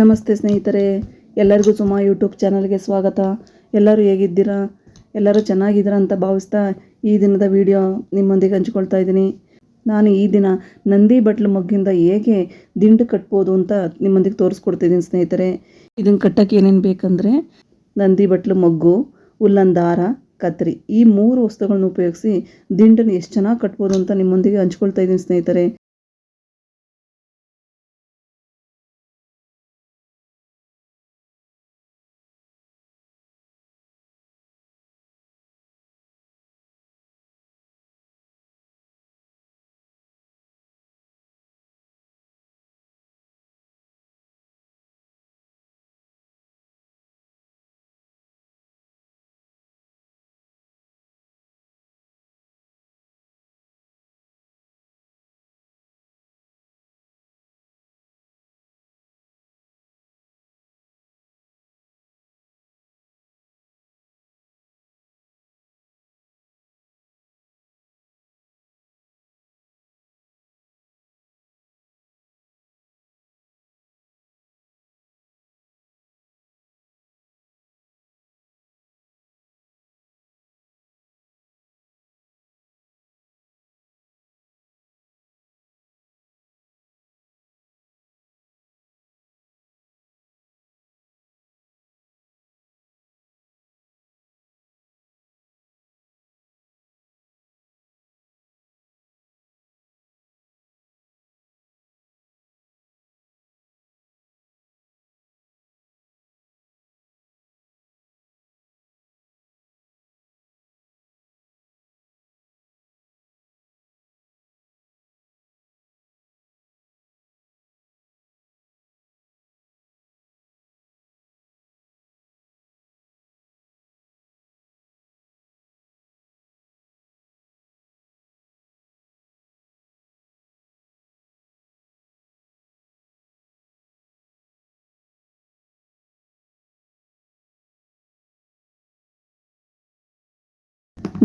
ನಮಸ್ತೆ ಸ್ನೇಹಿತರೆ, ಎಲ್ಲರಿಗೂ ಸುಮಾ ಯೂಟ್ಯೂಬ್ ಚಾನಲ್ಗೆ ಸ್ವಾಗತ. ಎಲ್ಲರೂ ಹೇಗಿದ್ದೀರಾ? ಎಲ್ಲರೂ ಚೆನ್ನಾಗಿದ್ದೀರಾ ಅಂತ ಭಾವಿಸ್ತಾ ಈ ದಿನದ ವಿಡಿಯೋ ನಿಮ್ಮೊಂದಿಗೆ ಹಂಚ್ಕೊಳ್ತಾ ಇದ್ದೀನಿ. ನಾನು ಈ ದಿನ ನಂದಿ ಬಟ್ಲು ಮಗ್ಗಿಂದ ಹೇಗೆ ದಿಂಡು ಕಟ್ಬೋದು ಅಂತ ನಿಮ್ಮೊಂದಿಗೆ ತೋರಿಸ್ಕೊಡ್ತಿದ್ದೀನಿ ಸ್ನೇಹಿತರೆ. ಇದನ್ನು ಕಟ್ಟೋಕ್ಕೆ ಏನೇನು ಬೇಕಂದರೆ ನಂದಿ ಬಟ್ಲು ಮಗ್ಗು, ಉಲ್ಲನ್ ದಾರ, ಕತ್ರಿ. ಈ ಮೂರು ವಸ್ತುಗಳನ್ನ ಉಪಯೋಗಿಸಿ ದಿಂಡನ್ನು ಎಷ್ಟು ಚೆನ್ನಾಗಿ ಕಟ್ಬೋದು ಅಂತ ನಿಮ್ಮೊಂದಿಗೆ ಹಂಚ್ಕೊಳ್ತಾ ಇದ್ದೀನಿ ಸ್ನೇಹಿತರೆ.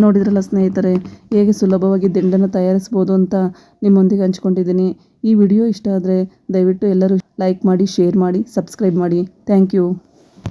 ನೋಡಿದ್ರಲ್ಲ ಸ್ನೇಹಿತರೆ, ಹೇಗೆ ಸುಲಭವಾಗಿ ದಿಂಡನ್ನು ತಯಾರಿಸ್ಬೋದು ಅಂತ ನಿಮ್ಮೊಂದಿಗೆ ಹಂಚ್ಕೊಂಡಿದ್ದೀನಿ. ಈ ವಿಡಿಯೋ ಇಷ್ಟ ಆದರೆ ದಯವಿಟ್ಟು ಎಲ್ಲರೂ ಲೈಕ್ ಮಾಡಿ ಶೇರ್ ಮಾಡಿ ಸಬ್ಸ್ಕ್ರೈಬ್ ಮಾಡಿ. Thank you